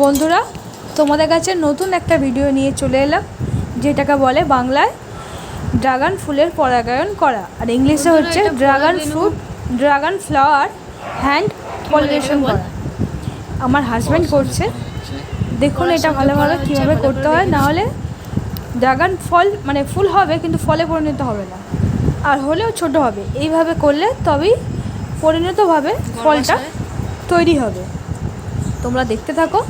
বন্ধুরা তোমাদের কাছে নতুন একটা ভিডিও নিয়ে চলে এলাম যেটাকে বলে বাংলায় ড্রাগন ফুলের পরাগায়ন করা। আর ইংলিশে হচ্ছে dragon fruit dragon flower hand pollination করা। আমার হাজব্যান্ড করছে। দেখুন এটা ভালোভাবে করা কীভাবে করতে হয় দেখে না হলে ড্রাগন ফল মানে ফুল হবে কিন্তু ফলে পরিণত হবে না। আর হলেও ছোট হবে। এইভাবে করলে তবেই পরিণতভাবে ফলটা তৈরি হবে। তোমরা দেখতে থাকো।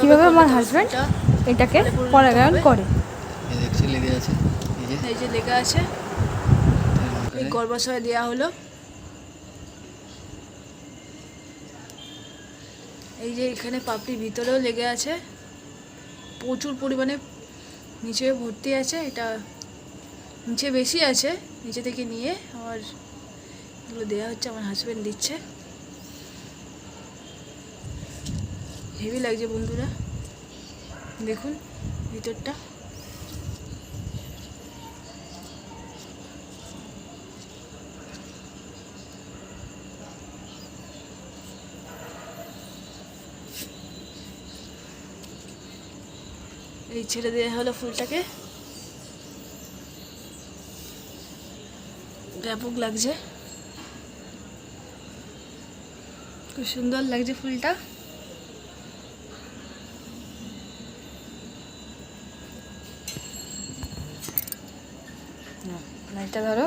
কীভাবে আমার হাজব্যান্ড এটাকে পরাগায়ন করে? এই দেখছি লেগে আছে এই যে। এই লেখা আছে এই গর্ভাশয় দেওয়া হলো। এই যে এখানে পাপড়ির ভিতরেও লেগে আছে। প্রচুর পরিমাণে নিচে ভর্তি আছে এটা নিচে বেশি আছে নিচে থেকে নিয়ে আমার এগুলো দেওয়া হচ্ছে আমার হাজব্যান্ড দিচ্ছে। হেভি লাগছে বন্ধুরা। দেখুন, ভিতরটা। এই ছেড়ে দেওয়া হলো ফুলটাকে। ব্যাপক লাগছে। খুব সুন্দর লাগছে ফুলটা। লাইটটা ধরো